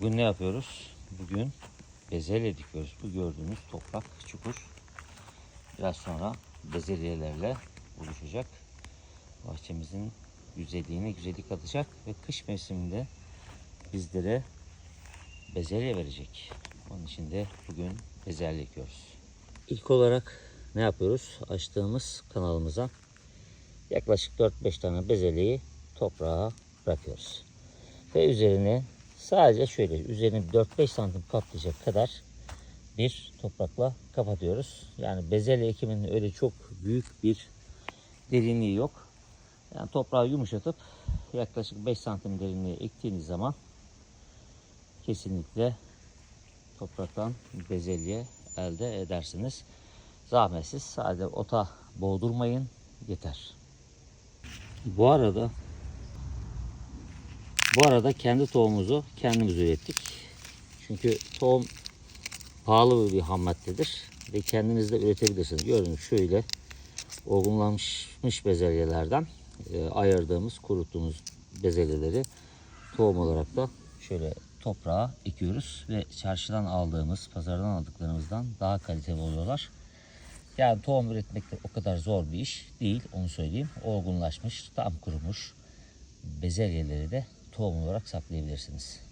Bugün ne yapıyoruz? Bugün bezelye dikiyoruz. Bu gördüğünüz toprak çukur. Biraz sonra bezelyelerle oluşacak. Bahçemizin güzelliğine güzellik katacak ve kış mevsiminde bizlere bezelye verecek. Onun için de bugün bezelye ekiyoruz. İlk olarak ne yapıyoruz? Açtığımız kanalımıza yaklaşık 4-5 tane bezelyeyi toprağa bırakıyoruz. Ve üzerine sadece şöyle üzerine 4-5 santim kaplayacak kadar bir toprakla kapatıyoruz. Yani bezelye ekiminin öyle çok büyük bir derinliği yok. Yani toprağı yumuşatıp yaklaşık 5 santim derinliğe ektiğiniz zaman kesinlikle topraktan bezelye elde edersiniz. Zahmetsiz sadece ota boğdurmayın yeter. Bu arada bu arada kendi tohumumuzu kendimiz ürettik. Çünkü tohum pahalı bir ham maddedir ve kendiniz de üretebilirsiniz. Gördüğünüz şöyle olgunlaşmış bezelyelerden e, ayırdığımız, kuruttuğumuz bezelyeleri tohum olarak da şöyle toprağa ekiyoruz ve çarşıdan aldığımız, pazardan aldıklarımızdan daha kaliteli oluyorlar. Yani tohum üretmek de o kadar zor bir iş değil, onu söyleyeyim. Olgunlaşmış, tam kurumuş bezelyeleri de tohum olarak saklayabilirsiniz.